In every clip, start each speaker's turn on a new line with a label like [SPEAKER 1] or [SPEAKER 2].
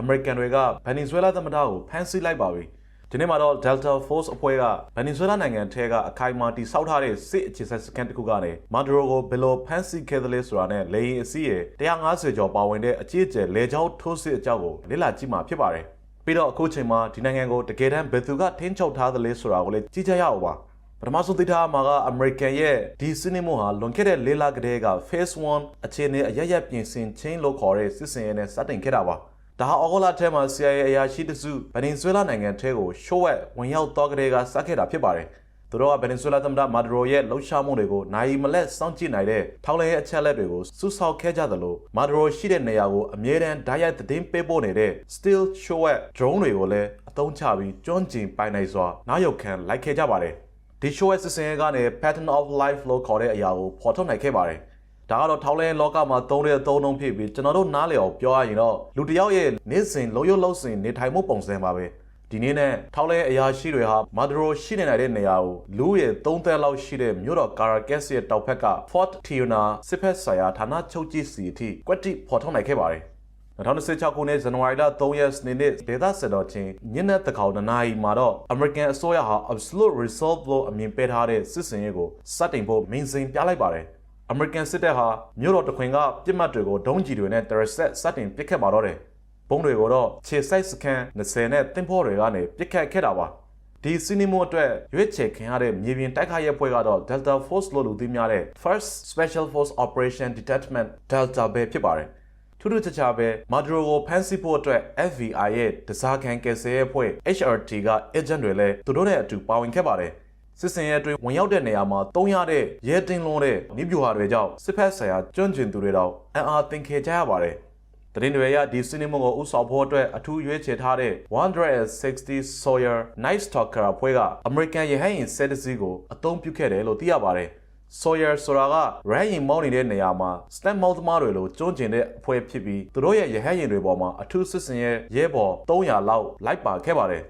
[SPEAKER 1] အမေရိကန်တွေကဗန်နီဇွဲလားသမ္မတကိုဖမ်းဆီးလိုက်ပါပြီဒီနေ့မှာတော့ Delta Force အဖွဲ့ကဗန်နီဇွဲလားနိုင်ငံထဲကအခိုင်အမာတိစောက်ထားတဲ့စစ်အခြေစိုက်စခန်းတစ်ခုကနေမာဒူရိုကိုဘယ်လိုဖမ်းဆီးခဲ့သလဲဆိုတာနဲ့လေရင်အစည်းရဲ့150ကျော်ပါဝင်တဲ့အကြီးအကျယ်လေကြောင်းထိုးစစ်အကြောင်းကိုလေ့လာကြည့်မှာဖြစ်ပါတယ်ပြီးတော့အခုချိန်မှာဒီနိုင်ငံကိုတကယ်တမ်းဘယ်သူကထိန်းချုပ်ထားသလဲဆိုတာကိုလည်းကြည့်ကြရအောင်ပါပထမဆုံးသိထားမှာကအမေရိကန်ရဲ့ဒီစီနီမိုဟာလွန်ခဲ့တဲ့လေးလကတည်းက Phase 1အခြေအနေအရရက်ပြင်ဆင်ချင်းလို့ခေါ်တဲ့စစ်စင်ရဲနဲ့စတင်ခဲ့တာပါ ဒါဟာအော်ဂလာထဲမှာ CIA အရာရှိတစုဗနင်ဇွဲလားနိုင်ငံထဲကိုရှိုးဝက်ဝင်ရောက်တော့ကလေးကစခဲ့တာဖြစ်ပါတယ်သူတို့ကဗနင်ဇွဲလားသမ္မတမာဒရိုရဲ့လှုပ်ရှားမှုတွေကိုနိုင်မလက်စောင့်ကြည့်နိုင်တဲ့ထောက်လှမ်းရေးအချက်အလက်တွေကိုစုဆောက်ခဲ့ကြသလိုမာဒရိုရှိတဲ့နေရာကိုအမြဲတမ်းဓာတ်ရိုက်သတင်းပေးပို့နေတဲ့ Still Show at drone တွေကိုလည်းအသုံးချပြီးကျွမ်းကျင်ပိုင်နိုင်စွာနောက်ရောက်ခံလိုက်ခဲ့ကြပါတယ်ဒီ show ရဲ့စစ်စင်ကနေ pattern of life လို့ခေါ်တဲ့အရာကိုဖော်ထုတ်နိုင်ခဲ့ပါတယ် ဒါကတော့ထောက်လဲလောကမှာသုံးတဲ့အသုံးနှုန်းဖြစ်ပြီးကျွန်တော်တို့နားလည်အောင်ပြောရရင်တော့လူတစ်ယောက်ရဲ့နေ့စဉ်လုံရုပ်လုံစဉ်နေထိုင်မှုပုံစံပါပဲဒီနေ့နဲ့ထောက်လဲအရာရှိတွေဟာမာဒရိုရှိနေနိုင်တဲ့နေရာကိုလူရဲ့3သန်းလောက်ရှိတဲ့မြို့တော်ကာရာကက်စ်ရဲ့တောက်ဖက်က Fort Tiona စစ်ဖက်ဆိုင်ရာဌာနချုပ်ကြီးစီအထိကွက်တိဖော်ထုတ်နိုင်ခဲ့ပါတယ်2016ခုနှစ်ဇန်နဝါရီလ3ရက်နေ့နေ့ဒေသစတော်ချင်းညနေတကောင်တနာရီမှာတော့ American အစိုးရဟာ absolute resolve လို့အမည်ပေးထားတဲ့စစ်စင်ရေးကိုစတင်ဖို့မင်းစင်ပြလိုက်ပါတယ်။ American စစ်တပ်ဟာမြို့တော်တခွင်ကပြစ်မှတ်တွေကိုဒုံးကျည်တွေနဲ့တရဆက်စတင်ပစ်ခတ်ပါတော့တယ်။ဘုံတွေကိုတော့ခြေစိုက်စခန်း20နဲ့တင်ဖို့တွေကနေပစ်ခတ်ခဲ့တာပါ။ဒီစီနီမိုအတွက်ရွေးချယ်ခင်ရတဲ့မြေပြင်တိုက်ခိုက်ရေးဖွဲ့ကတော့ Delta Force လို့လူသိများတဲ့ First Special Force Operation Detachment Delta ပဲဖြစ်ပါတယ်။ထူးထူးခြားခြားပဲမာဒရိုကိုဖမ်းဆီးဖို့အတွက် FBI ရဲ့တစားခံကယ်ဆယ်ရေးအဖွဲ့ HRT က agent တွေလည်းသူတို့နဲ့အတူပါဝင်ခဲ့ပါတယ်။ စစ်စင်ရဲအတွင်းဝင်ရောက်တဲ့နေရာမှာတုံးရတဲ့ရဲတင်လွန်တဲ့နိဗျူဟာတွေကြောင့်စစ်ဖက်ဆိုင်ရာကျွမ်းကျင်သူတွေတော့အံ့အားသင်ခဲ့ကြရပါတယ်။တရင်တွေရဒီစီနီမုံကိုဥဆောင်ဖို့အတွက်အထူးရွေးချယ်ထားတဲ့160 Sawyer Night Stalker အဖွဲ့က American ရဟတ်ယာဉ်စစ်တစီးကိုအသုံးပြုခဲ့တယ်လို့သိရပါတယ်။ Sawyer ဆိုတာကရဟရင်မောင်းနေတဲ့နေရာမှာ stem mount သမားတွေလိုကျွန်းကျင်တဲ့အဖွဲ့ဖြစ်ပြီးသူတို့ရဲ့ရဟတ်ရင်တွေပေါ်မှာအထူးစစ်စင်ရဲ့ရဲဘော်300လောက်လိုက်ပါခဲ့ပါတယ်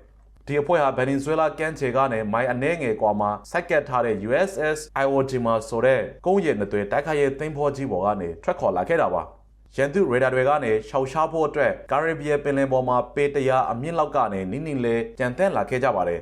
[SPEAKER 1] ဒီအဖွဲ့ဟာဗန်နီဇွဲလားကမ်းခြေကနေမိုင်အနှဲငယ်ကွာမှာစိုက်ကတ်ထားတဲ့ USS Iwo Jima ဆိုတဲ့ကုန်းရည်နှစ်သွေးတိုက်ခိုက်ရေးသင်္ဘောကြီးပေါ်ကနေထွက်ခေါ်လာခဲ့တာပါရန်သူရေဒါတွေကနေရှောက်ရှားဖို့အတွက်ကာရစ်ဘီယံပင်လယ်ပေါ်မှာပေတရာအမြင့်လောက်ကနေနင်းနင်းလေးကြံတဲ့လာခဲ့ကြပါတယ်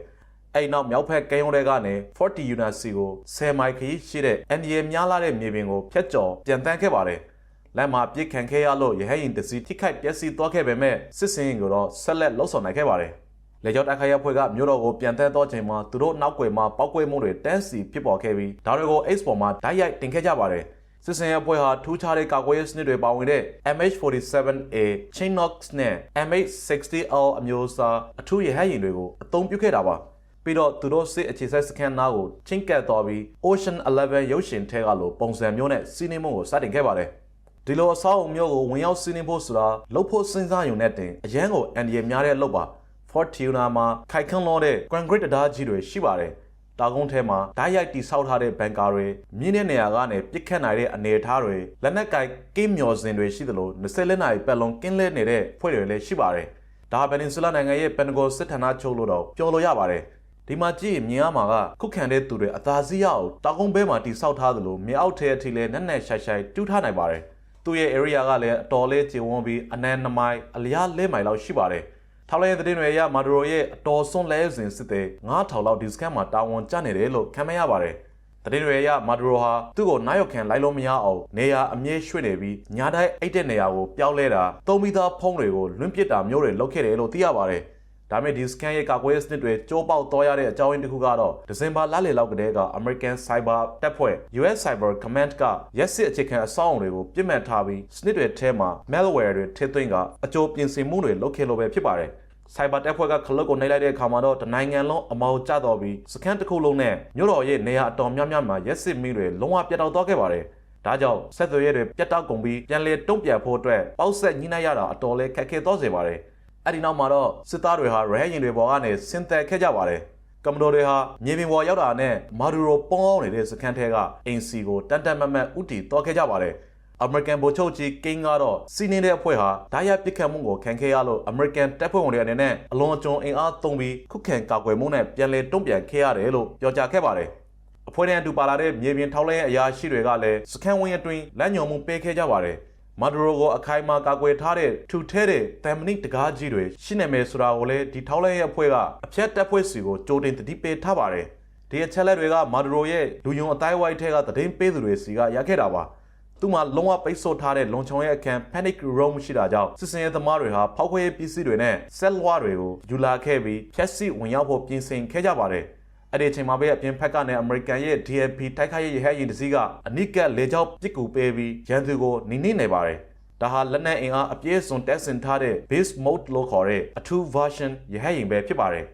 [SPEAKER 1] အဲ့နောက်မြောက်ဖက်ကဲရုံးတွေကနေ40 Unity ကို10မိုင်ခရီးရှိတဲ့ NDA များလာတဲ့မြေပြင်ကိုဖျက်ကျော်ပြန်တန်းခဲ့ပါတယ်။လက်မှာပြစ်ခံခဲ့ရလို့ရဟရင်တစီထိခိုက်ပျက်စီးသွားခဲ့ပေမဲ့စစ်စင်ရင်ကိုတော့ဆက်လက်လှုပ်ဆောင်နိုင်ခဲ့ပါတယ်။ လေကြောင်းတိုက်ခိုက်ရေးအဖွဲ့ကမြို့တော်ကိုပြန်တန်းတော့ချိန်မှာသူတို့နောက်ွယ်မှာပောက်ကွဲမှုတွေတန်းစီဖြစ်ပေါ်ခဲ့ပြီးဒါတွေကို X ပေါ်မှာဓာတ်ရိုက်တင်ခဲ့ကြပါတယ်။စစ်စင်ရေးအဖွဲ့ဟာထူးခြားတဲ့ကာကွယ်ရေးစနစ်တွေပါဝင်တဲ့ MH47A Chinook နဲ့ MH60L အမျိုးအစားအထူးရဟတ်ယာဉ်တွေကိုအသုံးပြုခဲ့တာပါ။ပြီးတော့သူတို့စစ်အခြေစိုက်စခန်းနားကိုချင်းကပ်သွားပြီး Ocean 11ရုပ်ရှင်ထဲကလိုပုံစံမျိုးနဲ့စီးနေမှုကိုစတင်ခဲ့ပါတယ်။ဒီလိုအဆောက်အုံမျိုးကိုဝင်ရောက်စီးနေဖို့ဆိုတာလှုပ်ဖို့စဉ်းစားရုံနဲ့တင်အရန်ကိုအန်ဒီရများတဲ့လှုပ်ပါ Fort Tuna မှာခိုင်ခန့်လောတဲ့ concrete တရားကြီးတွေရှိပါတယ်။တာကုန်းထဲမှာဓာတ်ရိုက်တိဆောက်ထားတဲ့ဘန်ကာတွေမြင်းတဲ့နေရာကနေပြစ်ခတ်နိုင်တဲ့အနေအထားတွေလက်နက်ကင်ကင်းမျော်စင်တွေရှိသလို20လက်နာရီပတ်လုံးကင်းလဲနေတဲ့ဖွဲ့တွေလည်းရှိပါတယ်။ဒါပန်နင်ဆူလာနိုင်ငံရဲ့ပန်ဂိုစစ်ဌာနချုပ်လို့တော့ပြောလို့ရပါတယ်။ဒီမှာကြည့်မြင်ရမှာကခုခံတဲ့သူတွေအသာစီးရအောင်တောင်ကုန်းဘဲမှာတိဆောက်ထားသလိုမြေအောက်ထဲအထိလည်းနက်နက်ရှိုက်ရှိုက်တူးထားနိုင်ပါတယ်။သူ့ရဲ့ area ကလည်းအတော်လေးကျယ်ဝန်းပြီးအနံနမိုင်အလျားလဲမိုင်လောက်ရှိပါတယ်။ ထောက်လဲတဲ့တွေရမာဒရိုရဲ့အတော်ဆုံးလဲစဉ်စစ်တဲ့9000လောက်ဒီစကန်မှာတာဝန်ကျနေတယ်လို့ခံမရပါတယ်။တရင်တွေရမာဒရိုဟာသူ့ကိုနားရောက်ခံလိုက်လို့မရအောင်နေရာအမြဲရွှေ့နေပြီးညာတိုင်းအိတ်တဲ့နေရာကိုပြောင်းလဲတာသုံးပြီးသားဖုံးတွေကိုလွင့်ပစ်တာမျိုးတွေလုပ်ခဲ့တယ်လို့သိရပါတယ်။ ဒါမဲ့ဒီ scan ရဲ့ကာကွယ်ရေးစနစ်တွေကျိုးပေါက်သွားရတဲ့အကြောင်းရင်းတစ်ခုကတော့ဒီဇင်ဘာလလယ်လောက်ကတည်းက American Cyber တပ်ဖွဲ့ US Cyber Command ကရက်စစ်အခြေခံအဆောက်အုံတွေကိုပြစ်မှတ်ထားပြီးစနစ်တွေထဲမှာ malware တွေထည့်သွင်းကအကျိုးပြင်ဆင်မှုတွေလုပ်ခဲ့လို့ပဲဖြစ်ပါတယ်။ Cyber တပ်ဖွဲ့ကခလုတ်ကိုနှိပ်လိုက်တဲ့အခါမှာတော့တနိုင်ငံလုံးအမောင်ကျတော့ပြီးစကန်တစ်ခုလုံးနဲ့မြို့တော်ရဲ့နေရာအတော်များများမှာရက်စစ်မီးတွေလုံးဝပြတ်တောက်သွားခဲ့ပါတယ်။ဒါကြောင့်ဆက်သွယ်ရေးတွေပြတ်တောက်ကုန်ပြီးပြန်လည်တုံ့ပြန်ဖို့အတွက်ပေါက်ဆက်ညှိနှိုင်းရတာအတော်လေးခက်ခဲသွားစေပါတယ်။ အဲ့ဒီနောက်မှာတော့စစ်သားတွေဟာရဟရင်တွေပေါ်ကနေဆင်းသက်ခဲ့ကြပါတယ်ကမ္ဘာတွေဟာမြေပြင်ပေါ်ရောက်တာနဲ့မာဒူရိုပေါင်းနေတဲ့စခန်းထဲကအင်စီကိုတန်တန်မတ်မတ်ဥတီတောခဲ့ကြပါတယ်အမေရိကန်ဗိုလ်ချုပ်ကြီးကင်းကတော့စီးနေတဲ့အဖွဲ့ဟာဓာတ်ရိုက်ပစ်ခတ်မှုကိုခံခဲ့ရလို့အမေရိကန်တပ်ဖွဲ့ဝင်တွေအနေနဲ့အလွန်အကျွံအင်အားသုံးပြီးခုခံကာကွယ်မှုနဲ့ပြန်လည်တုံ့ပြန်ခဲ့ရတယ်လို့ပြောကြားခဲ့ပါတယ်အဖွဲ့နဲ့အတူပါလာတဲ့မြေပြင်ထောက်လှမ်းရေးအရာရှိတွေကလည်းစခန်းဝင်းအတွင်းလက်ညှော်မှုပေးခဲ့ကြပါတယ် မာဒူရိုကိုအခိုင်အမာကာကွယ်ထားတဲ့ထူထဲတဲ့တမ်မနီတကားကြီးတွေရှိနေမယ်ဆိုတာကိုလည်းဒီထောက်လိုက်ရဲ့အဖွဲ့ကအဖြတ်တက်ဖွဲ့စီကိုကြိုတင်တတိပေးထားပါတယ်ဒီအချက်လက်တွေကမာဒူရိုရဲ့လူယုံအတိုင်းဝိုင်းထဲကသတင်းပေးသူတွေစီကရခဲ့တာပါသူမှလုံးဝပိတ်ဆို့ထားတဲ့လုံခြုံရေးအခန်း panic room ရှိတာကြောင့်စစ်စင်ရေးသမားတွေဟာဖောက်ခွဲရေးပစ္စည်းတွေနဲ့ဆက်လွှားတွေကိုယူလာခဲ့ပြီးဖျက်ဆီးဝင်ရောက်ဖို့ပြင်ဆင်ခဲ့ကြပါတယ် အဲ့ဒီအချိန်မှာပဲအပြင်ဖက်ကနဲ့အမေရိကန်ရဲ့ DLP တိုက်ခိုက်ရေးရဟတ်ယာဉ်တစ်စီးကအနိကလေကြောင်းပစ်ကူပေးပြီးရန်သူကိုနီးနေနေပါတယ်ဒါဟာလက်နက်အင်အားအပြည့်အစုံတက်ဆင်ထားတဲ့ base mode လို့ခေါ်တဲ့အထူး version ရဟတ်ယာဉ်ပဲဖြစ်ပါတယ်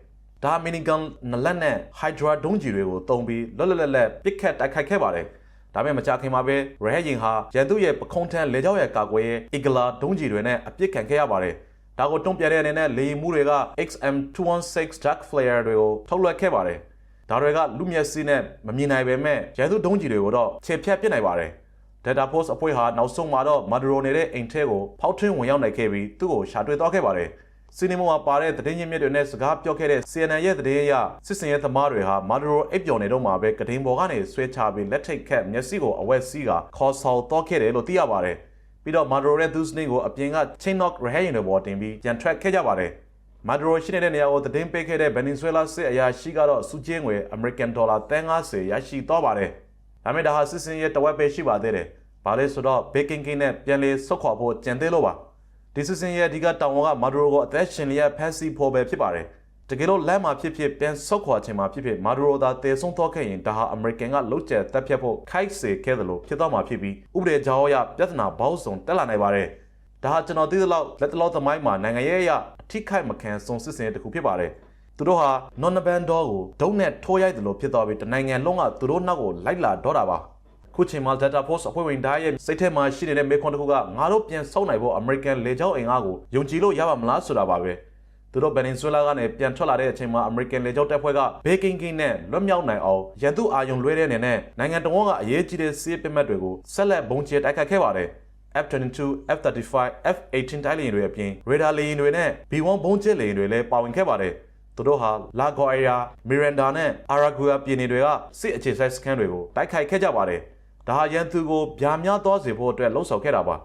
[SPEAKER 1] ဒါမီနီဂန်နလက်နဲ့ Hydra ဒုံးကြီးတွေကိုတုံးပြီးလွတ်လွတ်လပ်လပ်ပစ်ခတ်တိုက်ခိုက်ခဲ့ပါတယ်။ဒါပေမဲ့မကြခင်မှာပဲရဟရင်ဟာရန်သူရဲ့ပခုံးထန်းလေကြောင်းရဲ့ကာကွယ်ရေး Eagler ဒုံးကြီးတွေနဲ့အပစ်ခံခဲ့ရပါတယ်။ဒါကိုတုံ့ပြန်တဲ့အနေနဲ့လေယာဉ်မှုတွေက XM216 Dark Flare တွေကိုထုတ်လွှတ်ခဲ့ပါတယ်။ ဒါတွေကလူမျက်စိနဲ့မမြင်နိုင်ပေမဲ့ရန်သူဒုံးကြီးတွေကိုတော့ခြေဖြတ်ပစ်နိုင်ပါတယ်။ Data Post အဖွဲ့ဟာနောက်ဆုံးမှာတော့ Maduro နေတဲ့အိမ်ထဲကိုဖောက်ထွင်းဝင်ရောက်နိုင်ခဲ့ပြီးသူ့ကိုရှာတွေ့သွားခဲ့ပါတယ်။စီနီမမှာပါတဲ့သတင်းရင်းမြစ်တွေနဲ့စကားပြောခဲ့တဲ့ CNN ရဲ့သတင်းအရစစ်စင်ရဲ့သမားတွေဟာမာဒရိုအိပ်ပျော်နေတော့မှာပဲကဒင်းဘော်ကနေဆွဲချပြီးလက်ထိတ်ခတ်မျက်စိကိုအဝက်စီးကခေါ်ဆောင်တော့ခဲ့တယ်လို့သိရပါတယ်။ပြီးတော့မာဒရိုရဲ့သူစနစ်ကိုအပြင်က chain knock ရဟရင်တွေပေါ်တင်ပြီးပြန်ထွက်ခဲ့ကြပါတယ်။ မာဒရိုရှိနေတဲ့နေရာကိုသတင်းပေးခဲ့တဲ့ဗင်နီဇွဲလားစစ်အရာရှိကတော့စုချင်းငွေ American Dollar 350ရရှိတော့ပါတယ်။ဒါမဲ့ဒါဟာစစ်စင်ရဲ့တဝက်ပဲရှိပါသေးတယ်။ဘာလဲဆိုတော့ Baking King နဲ့ပြန်လေဆုတ်ခွာဖို့ကြံသေးလို့ပါ။ဒီစစ်စင်ရဲ့အဓိကတောင်ဝန်ကမာဒရိုကိုအသက်ရှင်လျက်ဖမ်းဆီးဖို့ပဲဖြစ်ပါတယ်။တကယ်လို့လမ်းမှာဖြစ်ဖြစ်ပြန်ဆုတ်ခွာခြင်းမှာဖြစ်ဖြစ်မာဒရိုသာတည်ဆုံသွားခဲ့ရင်ဒါဟာအမေရိကန်ကလုတ်ကျက်တက်ဖြတ်ဖို့ခိုက်စေခဲ့တယ်လို့ဖြစ်သွားမှာဖြစ်ပြီးဥပဒေကြောင်းအရပြဿနာပေါင်းစုံတက်လာနိုင်ပါတယ်။ ဒါဟာကျွန်တော်သိသလောက်လက်တလောသမိုင်းမှာနိုင်ငံရေးအရအထိခိုက်မခံဆုံးစစ်စင်တစ်ခုဖြစ်ပါတယ်။သူတို့ဟာ non ban တော့ကိုဒုံနဲ့ထိုးရိုက်တယ်လို့ဖြစ်သွားပြီးတနိုင်ငံလုံးကသူတို့နောက်ကိုလိုက်လာတော့တာပါ။ခုချိန်မှာ Data Force အဖွဲ့ဝင်တိုင်းရဲ့စိတ်ထဲမှာရှိနေတဲ့မေခွန်တစ်ခုကငါတို့ပြန်ဆောက်နိုင်ဖို့ American လေကြောင်းအင်အားကိုယုံကြည်လို့ရပါမလားဆိုတာပါပဲသူတို့ Venezuela ကနေပြန်ထွက်လာတဲ့အချိန်မှာ American လေကြောင်းတပ်ဖွဲ့က Baking King နဲ့လွတ်မြောက်နိုင်အောင်ရန်သူအာယုံလွှဲတဲ့အနေနဲ့နိုင်ငံတော်ကအရေးကြီးတဲ့စစ်ပစ်မှတ်တွေကိုဆက်လက်ဘုံကျဲတိုက်ခတ်ခဲ့ပါတယ် F22, F35, F18 တိုက်လေယာဉ်တွေအပြင် radar လေယာဉ်တွေနဲ့ B1 ဘုံကျဲလေယာဉ်တွေလည်းပါဝင်ခဲ့ပါတယ်သူတို့ဟာလာဂိုအယာမီရန်ဒါနဲ့အာရာဂူယာပြည်နယ်တွေကစစ်အခြေစိုက်စခန်းတွေကိုတိုက်ခိုက်ခဲ့ကြပါတယ်ဒါဟာရန်သူကိုဗျာများသွားစေဖို့အတွက်လှုံ့ဆော်ခဲ့တာပါ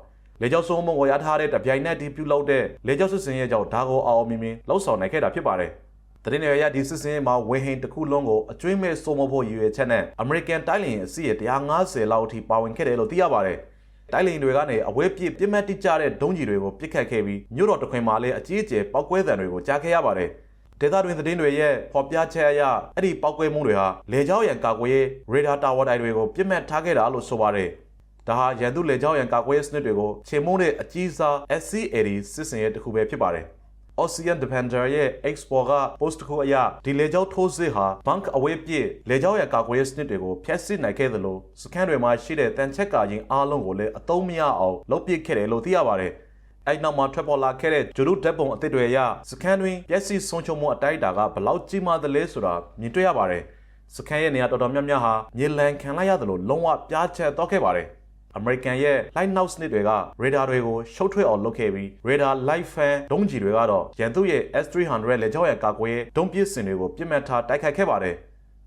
[SPEAKER 1] လေကြောက်ဆုံးမကိုရထားတဲ့တပြိုင်နက်ဒီပြုလုပ်တဲ့လေကြောက်စစ်စင်ရဲ့ကြောင့်ဒါကိုအောင်မြင်မြင်လှုံ့ဆော်နိုင်ခဲ့တာဖြစ်ပါတယ်တရင်ရရဒီစစ်စင်မှာဝေဟင်တစ်ခုလုံးကိုအကျွေးမဲ့စိုးမဖို့ရည်ရွယ်ချက်နဲ့ American တိုင်းလင်အစီရ150လောက်အထိပါဝင်ခဲ့တယ်လို့သိရပါတယ် တိုင်းလင်တွေကနေအဝဲပြစ်ပြစ်မှတ်တိကျတဲ့ဒုံးကြီးတွေကိုပစ်ခတ်ခဲ့ပြီးမြို့တော်တခွင်မှာလည်းအကြီးအကျယ်ပောက်ကွဲသံတွေကိုကြားခဲ့ရပါတယ်။ဒေသတွင်သတင်းတွေရဲ့ဖော်ပြချက်အရအဲ့ဒီပောက်ကွဲမှုတွေဟာလေကြောင်းရန်ကာကွယ်ရေးရေဒါတာဝါတိုင်တွေကိုပြစ်မှတ်ထားခဲ့တာလို့ဆိုပါတယ်။ဒါဟာရန်သူလေကြောင်းရန်ကာကွယ်ရေးစနစ်တွေကိုချေမှုန်းတဲ့အကြီးစား SCAD စစ်စင်ရဲ့တစ်ခုပဲဖြစ်ပါတယ်။ Ocean Defender ရဲ့ export က post တစ်ခုအရဒီလေကြောင်းထိုးစစ်ဟာ bank အဝေးပြည့်လေကြောင်းရန်ကာကွယ်ရေးစနစ်တွေကိုဖျက်ဆီးနိုင်ခဲ့သလိုစကန်တွေမှာရှိတဲ့တန်ချက်ကာရင်အားလုံးကိုလည်းအသုံးမရအောင်လုပ်ပစ်ခဲ့တယ်လို့သိရပါတယ်။အဲ့နောက်မှာထွက်ပေါ်လာခဲ့တဲ့ဂျိုဒုဓာတ်ပုံအသစ်တွေအရစကန်တွင်ပျက်စီးဆုံးရှုံးမှုအတိုက်အတာကဘလောက်ကြီးမားသလဲဆိုတာမြင်တွေ့ရပါတယ်စကန်ရဲ့နေရာတော်တော်များများဟာမြေလံခံလိုက်ရတယ်လို့လုံးဝပြားချက်တော့ခဲ့ပါတယ် အမေရိကန်ရဲ့ light now စနစ်တွေက radar တွေကိုရှုပ်ထွေးအောင်လုပ်ခဲ့ပြီး radar light fan ဒုံးကျည်တွေကတော့ရန်သူရဲ့ S300 လေကြောင်းရန်ကာကွယ်ရေးဒုံးပစ်စင်တွေကိုပြစ်မှတ်ထားတိုက်ခိုက်ခဲ့ပါတယ်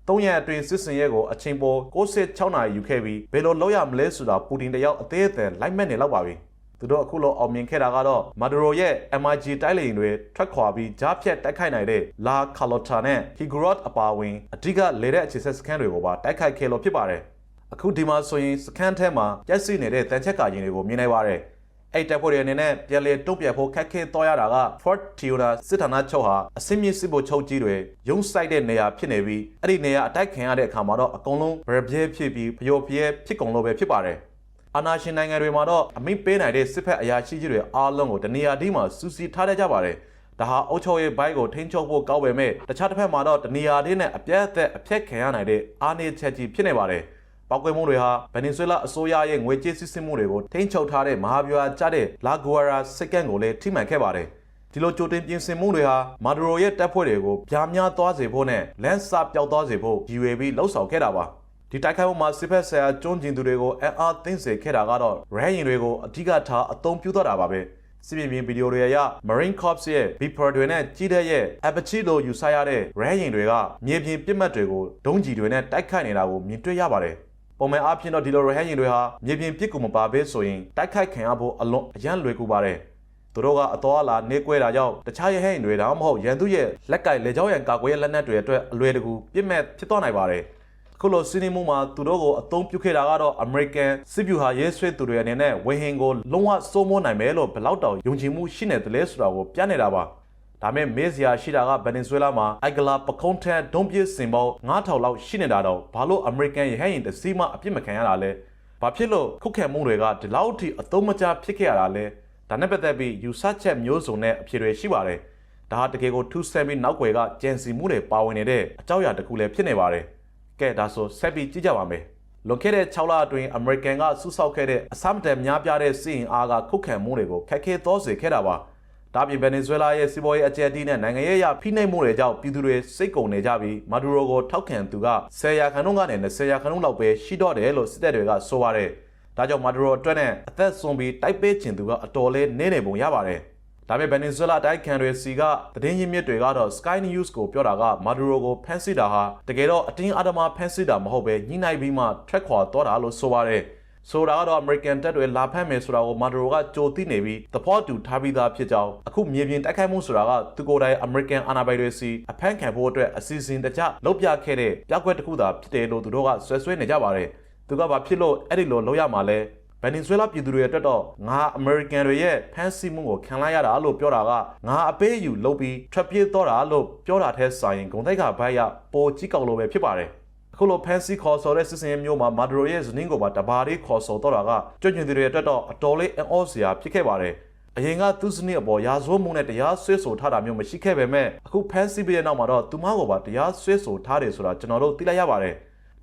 [SPEAKER 1] သုံးရက်အတွင်းစစ်စင်ရဲကိုအချိန်ပေါ်66နာရီယူခဲ့ပြီးဘယ်လိုလုပ်ရမလဲဆိုတာပူတင်တယောက်အသေးအသေးလိုက်မဲ့နေလောက်ပါပြီ။သူတို့အခုလောအောင်မြင်ခဲ့တာကတော့မာဒရိုရဲ့ MIG တိုက်လေယာဉ်တွေထွက်ခွာပြီးကြားဖြတ်တိုက်ခိုက်နိုင်တဲ့လာကာလိုတာနဲ့ Higurot အပါအဝင်အဓိကလေတဲ့အခြေဆက်စခန်းတွေကိုပါတိုက်ခိုက်ခဲ့လို့ဖြစ်ပါတယ် အခုဒီမှာဆိုရင်စခန်းထဲမှာပြက်စီနေတဲ့တန်ချက်ကာရင်တွေကိုမြင်နိုင်ပါတယ်အဲ့တပ်ဖွဲ့တွေအနေနဲ့ပြန်လေတုံ့ပြန်ဖို့ခက်ခဲတော့ရတာက Fort Theodora စစ်ဌာနချုပ်ဟာအစင်းမြင့်စစ်ဗိုလ်ချုပ်ကြီးတွေရုံးဆိုင်တဲ့နေရာဖြစ်နေပြီးအဲ့ဒီနေရာအတိုက်ခံရတဲ့အခါမှာတော့အကုန်လုံးဗရပြဲဖြစ်ပြီးဖျော်ပြဲဖြစ်ကုန်လို့ပဲဖြစ်ပါတယ်အာဏာရှင်နိုင်ငံတွေမှာတော့အမိပေးနိုင်တဲ့စစ်ဖက်အရာရှိကြီးတွေအားလုံးကိုတနေရာဒီမှာစူးစီးထားကြပါတယ်။ဒါဟာအုပ်ချုပ်ရေးဘိုင်းကိုထိန်းချုပ်ဖို့ကောက်ပေမဲ့တခြားတစ်ဖက်မှာတော့တနေရာဒီနဲ့အပြတ်အသက်အပြက်ခံရနိုင်တဲ့အာဏာချက်ကြီးဖြစ်နေပါတယ်။ ပောက်ကွဲမှုတွေဟာဗင်နီဇွဲလားအစိုးရရဲ့ငွေကြေးစစ်ဆင်မှုတွေကိုထိန်းချုပ်ထားတဲ့မဟာဗျူဟာကျတဲ့လာဂွာရာစစ်ကန်ကိုလည်းထိမှန်ခဲ့ပါတယ်။ဒီလိုကြိုတင်ပြင်ဆင်မှုတွေဟာမာဒရိုရဲ့တပ်ဖွဲ့တွေကိုပြားများသွားစေဖို့နဲ့လမ်းစာပျောက်သွားစေဖို့ရည်ရွယ်ပြီးလှုံ့ဆော်ခဲ့တာပါ။ဒီတိုက်ခိုက်မှုမှာစစ်ဖက်ဆရာကျွန်းကျင်သူတွေကိုအံ့အားသင့်စေခဲ့တာကတော့ရဟရင်တွေကိုအဓိကထားအသုံးပြုတော့တာပါပဲစစ်မြေပြင်ဗီဒီယိုတွေအရ Marine Corps ရဲ့ Beeper တွေနဲ့ကြီးတဲ့ရဲ့ Apache လိုယူဆရတဲ့ရဟရင်တွေကမြေပြင်ပစ်မှတ်တွေကိုဒုံးကျည်တွေနဲ့တိုက်ခိုက်နေတာကိုမြင်တွေ့ရပါတယ်။ ပပုံမှန်အားဖြင့်တော့ဒီလိုရဟန်းရင်တွေဟာမြေပြင်ပြစ်ကူမပါဘဲဆိုရင်တိုက်ခိုက်ခံရဖို့အလွန်အယံလွယ်ကူပါတယ်သူတို့ကအတော်အလားနေကွဲတာကြောင့်တခြားရဟန်းရင်တွေဒါမှမဟုတ်ရန်သူရဲ့လက်ကင်လေကြောင်းရန်ကာကွယ်ရဲ့လက်နက်တွေအတွက်အလွယ်တကူပြစ်မဲ့ဖြစ်သွားနိုင်ပါတယ်အခုလိုစီးနီးမှုမှာသူတို့ကိုအသုံးပြုခဲ့တာကတော့ American စစ်ဗျူဟာရဲဆွဲသူတွေအနေနဲ့ဝေဟင်ကိုလုံးဝစိုးမိုးနိုင်မယ်လို့ဘယ်လောက်တောင်ယုံကြည်မှုရှိနေတယ်လဲဆိုတာကိုပြနေတာပါ ဒါမဲ့မေးစရာရှိတာကဗန်နီဇွဲလားမှာအိုက်ကလာပခုံးထက်ဒုံးပြစ်စင်ပေါင်း9000လောက်ရှိနေတာတော့ဘာလို့ American ရဟန်းရင်တစ်စီးမှအပြစ်မခံရတာလဲဘာဖြစ်လို့ခုတ်ခံမှုတွေကဒီလောက်ထိအသုံးမကျဖြစ်ခဲ့ရတာလဲဒါနဲ့ပတ်သက်ပြီးယူဆချက်မျိုးစုံနဲ့အဖြေတွေရှိပါတယ်ဒါဟာတကယ်ကိုထူးဆန်းပြီးနောက်ွယ်ကကြံစီမှုတွေပါဝင်နေတဲ့အကြောက်အရာတစ်ခုလည်းဖြစ်နေပါတယ်ကဲဒါဆိုဆက်ပြီးကြည့်ကြပါမယ်လွန်ခဲ့တဲ့6လအတွင်း American ကစုဆောက်ခဲ့တဲ့အစမတန်များပြားတဲ့စီရင်အားကခုတ်ခံမှုတွေကိုခက်ခဲသောစေခဲ့တာပါ ဒါပြင်ဗင်နီဇွဲလားရဲ့စီးပွားရေးအကြက်တီးနဲ့နိုင်ငံရေးအရဖိနှိပ်မှုတွေကြောင့်ပြည်သူတွေစိတ်ကုန်နေကြပြီးမာဒူရိုကိုထောက်ခံသူက10ရာခိုင်နှုန်းကနေ20ရာခိုင်နှုန်းလောက်ပဲရှိတော့တယ်လို့စစ်တပ်တွေကဆိုပါတယ်။ဒါကြောင့်မာဒူရိုအတွက်နဲ့အသက်ဆုံးပြီးတိုက်ပေးခြင်းသူကအတော်လေးနေနေပုံရပါတယ်။ဒါပေမဲ့ဗင်နီဇွဲလားတိုက်ခံတွေစီကသတင်းရင်းမြစ်တွေကတော့ Sky News ကိုပြောတာကမာဒူရိုကိုဖမ်းဆီးတာဟာတကယ်တော့အတင်းအဓမ္မဖမ်းဆီးတာမဟုတ်ပဲညှိနှိုင်းပြီးမှထွက်ခွာသွားတာလို့ဆိုပါတယ်။ ဆိုတာကတော့ American တပ်တွေလာဖမ်းမယ်ဆိုတာကိုမာဒရိုကကြိုသိနေပြီးသဘောတူထားပြီးသားဖြစ်ကြောင်းအခုမြေပြင်တိုက်ခိုက်မှုဆိုတာကသူကိုယ်တိုင် American အာဏာပိုင်တွေစီအဖမ်းခံဖို့အတွက်အစီအစဉ်တကျလုပ်ပြခဲ့တဲ့ပြကွက်တစ်ခုသာဖြစ်တယ်လို့သူတို့ကဆွဲဆွဲနေကြပါတယ်သူကဘာဖြစ်လို့အဲ့ဒီလိုလုပ်ရမှာလဲဗန်နီဇွဲလားပြည်သူတွေအတွက်တော့ငါအမေရိကန်တွေရဲ့ဖမ်းဆီးမှုကိုခံလိုက်ရတာလို့ပြောတာကငါအပေးအယူလုပ်ပြီးထွက်ပြေးတော့တာလို့ပြောတာထဲဆိုင်ရင်ဂုံတိုက်ကဘိုက်ရပေါ်ကြီးကောက်လို့ပဲဖြစ်ပါတယ် အခုလိုဖန်စီခေါ်ဆော်တဲ့စစ်စင်မျိုးမှာမာဒရိုရဲ့ဇနင်းကိုပါတဘာလေးခေါ်ဆော်တော့တာကကြွညင်တွေအတွက်တော့အတော်လေးအောစရာဖြစ်ခဲ့ပါတယ်အရင်ကသူ့စနစ်အပေါ်ရာဇဝတ်မှုနဲ့တရားဆွဲဆိုထားတာမျိုးမရှိခဲ့ပေမဲ့အခုဖန်စီပြီးတဲ့နောက်မှာတော့သူမကိုပါတရားဆွဲဆိုထားတယ်ဆိုတာကျွန်တော်တို့သိလိုက်ရပါတယ်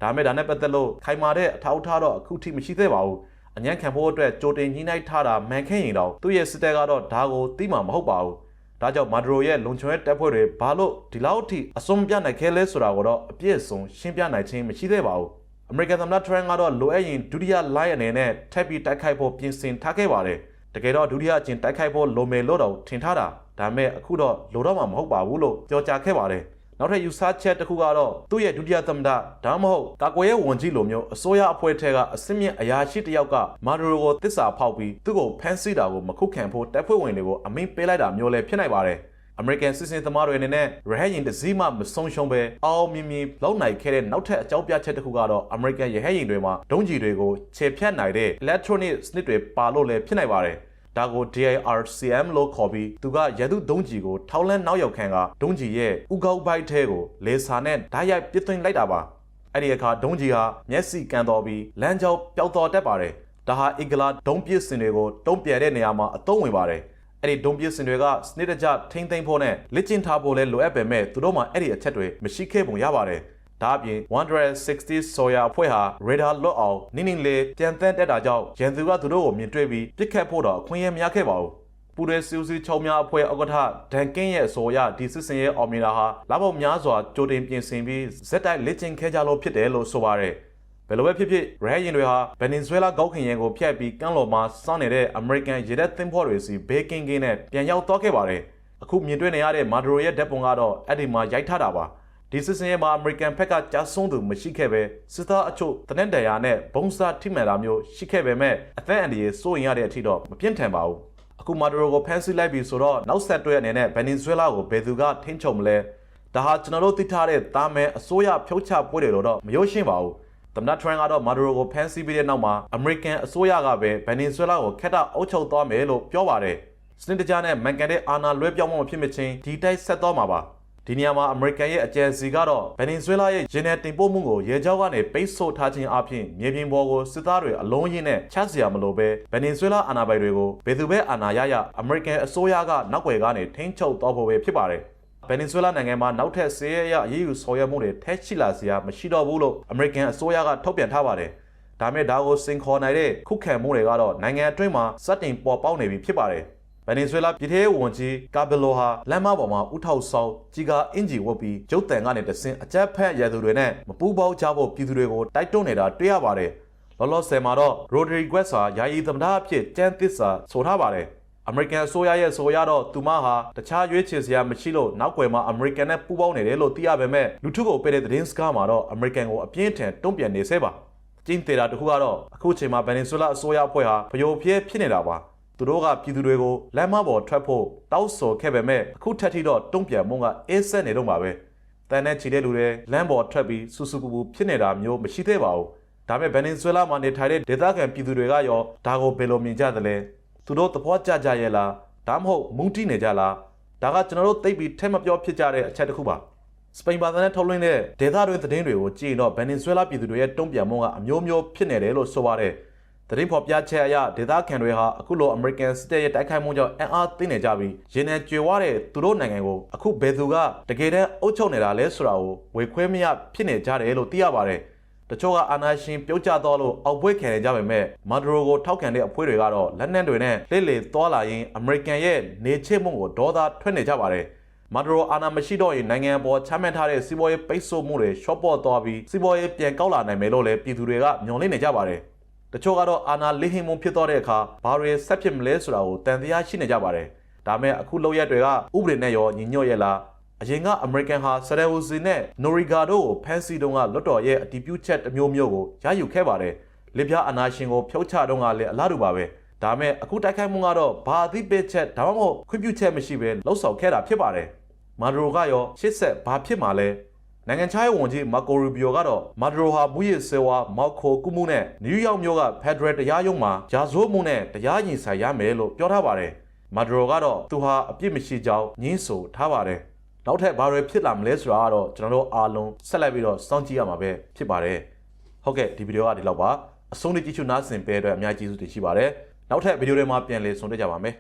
[SPEAKER 1] ဒါမဲ့ဒါနဲ့ပတ်သက်လို့ခိုင်မာတဲ့အထောက်အထားတော့အခုထိမရှိသေးပါဘူးအញ្ញံခံဖို့အတွက်ကြိုတင်ညှိနှိုင်းထားတာမှန်ခဲ့ရင်တော့သူ့ရဲ့စစ်တပ်ကတော့ဒါကိုသိမှာမဟုတ်ပါဘူး ဒါကြောင့်မာဒရိုရဲ့လုံခြုံရေးတပ်ဖွဲ့တွေဘာလို့ဒီလောက်ထိအစွန်ပြနိုင်ခဲ့လဲဆိုတာကိုတော့အပြည့်အစုံရှင်းပြနိုင်ခြင်းမရှိသေးပါဘူးအမေရိကန်သမ္မတထရန့်ကတော့လိုအပ်ရင်ဒုတိယလိုင်းအနေနဲ့ထပ်ပြီးတိုက်ခိုက်ဖို့ပြင်ဆင်ထားခဲ့ပါတယ်တကယ်တော့ဒုတိယအကျဉ်တိုက်ခိုက်ဖို့လိုမယ်လို့တော့ထင်ထားတာဒါပေမဲ့အခုတော့လိုတော့မှမဟုတ်ပါဘူးလို့ပြောကြားခဲ့ပါတယ် နောက်ထပ်ယူဆချက်တစ်ခုကတော့သူ့ရဲ့ဒုတိယသမ္မတဒါမှမဟုတ်ကာကွယ်ရေးဝန်ကြီးလိုမျိုးအစိုးရအဖွဲ့ထဲကအစစ်မြင့်အရာရှိတစ်ယောက်ကမာဒရိုကိုတစ္ဆာဖောက်ပြီးသူ့ကိုဖမ်းဆီးတာကိုမခုခံဖို့တပ်ဖွဲ့ဝင်တွေကိုအမိန့်ပေးလိုက်တာမျိုးလည်းဖြစ်နိုင်ပါတယ်။ American စစ်စင်သမားတွေအနေနဲ့ရဟရင်တစည်းမှမဆုံးရှုံးပဲအောင်မြင်မြင်လောက်နိုင်ခဲ့တဲ့နောက်ထပ်အကြောင်းပြချက်တစ်ခုကတော့ American ရဟရင်တွေမှာဒုံးကျည်တွေကိုခြေဖြတ်နိုင်တဲ့ electronic စနစ်တွေပါလို့လည်းဖြစ်နိုင်ပါတယ်။ ဒါကို DIRCM လို့ခေါ်ပြီးသူကရတုဒုံးကြီးကိုထောက်လန်းနောက်ရောက်ခံကဒုံးကြီးရဲ့ဥကောက်ပိုက်ထဲကိုလေဆာနဲ့ဓာတ်ရိုက်ပစ်သွင်းလိုက်တာပါအဲ့ဒီအခါဒုံးကြီးဟာမျက်စိကန်တော်ပြီးလမ်းကြောင်းပျောက်တော်တက်ပါတယ်ဒါဟာအီဂလာဒုံးပစ်စင်တွေကိုတုံးပြဲတဲ့နေရာမှာအသုံးဝင်ပါတယ်အဲ့ဒီဒုံပစ်စင်တွေကစနစ်တကျထိမ့်သိမ့်ဖို့နဲ့လက်ကျင့်ထားဖို့လဲလိုအပ်ပေမဲ့သူတို့မှအဲ့ဒီအချက်တွေမရှိခဲ့ပုံရပါတယ် ဒါအပြင်160 Sawyer အဖွဲ့ဟာ radar လွတ်အောင်နင်းနင်းလေးပြန်တန်းတက်တာကြောင့်ရန်သူကသူတို့ကိုမြင်တွေ့ပြီးပြစ်ခတ်ဖို့တော့အခွင့်အရေးမရခဲ့ပါဘူးပူရဲစီစီချုံများအဖွဲ့ဥက္ကဋ္ဌဒန်ကင်းရဲ့အဆိုအရဒီစစ်စင်ရဲ့အော်မီနာဟာလပေါင်းများစွာကြိုတင်ပြင်ဆင်ပြီးဇက်တိုက်လက်ကျင်ခဲ့ကြလို့ဖြစ်တယ်လို့ဆိုပါတယ်ဘယ်လိုပဲဖြစ်ဖြစ်ရဟရင်တွေဟာဗန်နီဇွဲလားကောက်ခင်ရန်ကိုဖျက်ပြီးကမ်းလွန်မှာစောင့်နေတဲ့အမေရိကန်ရေတပ်သင်္ဘောတွေစီဘေးကင်းကင်းနဲ့ပြန်ရောက်သွားခဲ့ပါတယ်အခုမြင်တွေ့နေရတဲ့မာဒရိုရဲ့ဓာတ်ပုံကတော့အဲ့ဒီမှာရိုက်ထားတာပါ ဒီစစ်စင်ရဲ့မှာအမေရိကန်ဘက်ကကြားဆုံးသူမရှိခဲ့ပဲစစ်သားအချို့တနက်တရာနဲ့ဘုံစားထိမှန်တာမျိုးရှိခဲ့ပေမဲ့အသက်အန္တရာယ်စိုးရင်ရတဲ့အထိတော့မပြင်းထန်ပါဘူးအခုမာဒရိုကိုဖမ်းဆီးလိုက်ပြီဆိုတော့နောက်ဆက်တွဲအနေနဲ့ဗင်နီဇွဲလားကိုဘယ်သူကထိန်းချုပ်မလဲဒါဟာကျွန်တော်တို့သိထားတဲ့တာမန်အစိုးရဖြုတ်ချပွဲတွေလို့တော့မရုပ်ရှင်းပါဘူးသမ္မတထရန့်ကတော့မာဒရိုကိုဖမ်းဆီးပြီးတဲ့နောက်မှာအမေရိကန်အစိုးရကပဲဗင်နီဇွဲလားကိုခက်တာအုပ်ချုပ်သွားမယ်လို့ပြောပါတယ်စနစ်တကျနဲ့မန်ကန်တဲ့အာဏာလွဲပြောင်းမှုဖြစ်မချင်းဒီတိုက်ဆက်သွားမှာပါ ဒီနေရာမှာအမေရိကန်ရဲ့အကြံစီကတော့ဗင်နီဇွဲလားရဲ့ရင်းနဲ့တင်ပို့မှုကိုရေကြောကနေပိတ်ဆို့ထားခြင်းအပြင်မြေပြင်ပေါ်ကိုစစ်သားတွေအလုံးရင်းနဲ့ချစရာမလိုပဲဗင်နီဇွဲလားအာဏာပိုင်တွေကိုဘယ်သူပဲအာဏာရရအမေရိကန်အစိုးရကနောက်ွယ်ကနေထိန်းချုပ်တော့ဖို့ပဲဖြစ်ပါတယ်ဗင်နီဇွဲလားနိုင်ငံမှာနောက်ထပ်ဆေးရရအရေးယူဆောင်ရွက်မှုတွေထက်ရှိလာစရာမရှိတော့ဘူးလို့အမေရိကန်အစိုးရကထုတ်ပြန်ထားပါတယ်။ဒါမဲ့ဒါကိုစင်ခေါ်နိုင်တဲ့ခုခံမှုတွေကတော့နိုင်ငံအတွင်းမှာစတင်ပေါ်ပေါက်နေပြီဖြစ်ပါတယ်။ ဗင်နီဇွဲလားပြည်ထောင်ဝန်ကြီးကာဘီလိုဟာလမ်းမပေါ်မှာဥထောက်ဆောင်ကြီးကအင်ဂျီဝတ်ပြီးကျုပ်တန်ကနေတဆင်အကြက်ဖက်ရသူတွေနဲ့မပူးပေါင်းကြဖို့ပြည်သူတွေကိုတိုက်တွန်းနေတာတွေ့ရပါတယ်။လောလောဆယ်မှာတော့ရိုဒရီဂွက်စ်ဟာယာယီသမ္မတအဖြစ်ကြမ်းသစ္စာဆိုထားပါတယ်။အမေရိကန်အစိုးရရဲ့ဆိုရတော့သူမဟာတခြားရွေးချယ်စရာမရှိလို့နောက်ွယ်မှာအမေရိကန်နဲ့ပူးပေါင်းနေတယ်လို့သိရပေမဲ့လူထုကိုပေးတဲ့သတင်းစကားမှာတော့အမေရိကန်ကိုအပြင်းထန်တုံ့ပြန်နေဆဲပါတကျင်းသေးတာတခုကတော့အခုချိန်မှာဗန်နီဇွဲလားအစိုးရအဖွဲ့ဟာဖျို့ဖျဲဖြစ်နေတာပါ သူတို့ကပြည်သူတွေကိုလမ်းမပေါ်ထွက်ဖို့တောက်ဆိုခဲ့ပေမဲ့အခုထက်ထိတော့တုံ့ပြန်မှုကအေးဆက်နေတော့မှာပဲတန်တဲ့ချီတဲ့လူတွေလမ်းပေါ်ထွက်ပြီးစူစူပူပူဖြစ်နေတာမျိုးမရှိသေးပါဘူးဒါပေမဲ့ဗန်နီဇွဲလားမှာနေထိုင်တဲ့ဒေသခံပြည်သူတွေကရောဒါကိုဘယ်လိုမြင်ကြသလဲသူတို့သဘောကျကြရဲ့လားဒါမှမဟုတ်မူတီနေကြလားဒါကကျွန်တော်တို့သိပြီးထဲမပြောဖြစ်ကြတဲ့အချက်တစ်ခုပါစပိန်ဘာသာနဲ့ထုတ်လွှင့်တဲ့ဒေသတွင်းသတင်းတွေကိုကြည့်ရင်တော့ဗန်နီဇွဲလားပြည်သူတွေရဲ့တုံ့ပြန်မှုကအမျိုးမျိုးဖြစ်နေတယ်လို့ဆိုပါတယ်။ သတင်းဖော်ပြချက်အရဒေသခံတွေဟာအခုလို American စစ်တပ်ရဲ့တိုက်ခိုက်မှုကြောင့်အံ့အားသင့်နေကြပြီးရင်းနဲ့ကြွယ်ဝတဲ့သူတို့နိုင်ငံကိုအခုဘယ်သူကတကယ်တမ်းအုပ်ချုပ်နေတာလဲဆိုတာကိုဝေခွဲမရဖြစ်နေကြတယ်လို့သိရပါတယ်။တချို့ကအာနာရှင်ပြုတ်ကျသွားလို့အောက်ပွဲခံနေကြပေမဲ့မာဒရိုကိုထောက်ခံတဲ့အဖွဲ့တွေကတော့လက်နက်တွေနဲ့လက်လေသွားလာရင်းအမေရိကန်ရဲ့နေချစ်မှုကိုဒေါသထွက်နေကြပါတယ်။မာဒရိုအာနာမရှိတော့ရင်နိုင်ငံပေါ်ချမှတ်ထားတဲ့စီးပွားရေးပိတ်ဆို့မှုတွေရှော့ပေါ့သွားပြီးစီးပွားရေးပြန်ကောက်လာနိုင်မယ်လို့လည်းပြည်သူတွေကမျှော်လင့်နေကြပါတယ်။ တချို့ကတော့အာနာလိဟင်မှုဖြစ်တော့တဲ့အခါဘာတွေဆက်ဖြစ်မလဲဆိုတာကိုတန်တရားရှိနေကြပါတယ်။ဒါမဲ့အခုလောက်ရက်တွေကဥပဒေနဲ့ရောညီညွတ်ရဲ့လားအရင်ကအမေရိကန်ဟာဆရယ်ဝူစီနဲ့နိုရီဂါတို့ကိုဖမ်းဆီးတုန်းကလွတ်တော်ရဲ့အတီးပြုတ်ချက်တစ်မျိုးမျိုးကိုရယူခဲ့ပါတယ်။လစ်ပြားအနာရှင်ကိုဖြုတ်ချတုန်းကလည်းအလားတူပါပဲ။ဒါမဲ့အခုတိုက်ခိုက်မှုကတော့ဘာအသည့်ပစ်ချက်ဒါမှမဟုတ်ခွင့်ပြုချက်မရှိဘဲလှုပ်ဆောင်ခဲ့တာဖြစ်ပါတယ်။မာဒရိုကရောရှစ်ဆက်ဘာဖြစ်မှာလဲ နိုင်ငံခြားရေးဝန်ကြီးမာကိုရူဘီယိုကတော့မာဒရိုဟာမူရစ်ဆေဝါမောက်ခိုကုမှုနဲ့နယူးယောက်မြို့ကဖက်ဒရယ်တရားရုံးမှာဂျာဇိုးမှုနဲ့တရားရင်ဆိုင်ရမယ်လို့ပြောထားပါတယ်မာဒရိုကတော့သူဟာအပြစ်မရှိကြောင်းညင်းဆိုထားပါတယ်နောက်ထပ်ဘာတွေဖြစ်လာမလဲဆိုတာကတော့ကျွန်တော်တို့အားလုံးဆက်လက်ပြီးတော့စောင့်ကြည့်ရမှာပဲဖြစ်ပါတယ်ဟုတ်ကဲ့ဒီဗီဒီယိုကဒီလောက်ပါအဆုံးထိကြည့်ရှုနားဆင်ပေးတဲ့အတွက်အများကြီးကျေးဇူးတင်ရှိပါတယ်နောက်ထပ်ဗီဒီယိုတွေမှာပြန်လည်ဆုံတွေ့ကြပါမယ်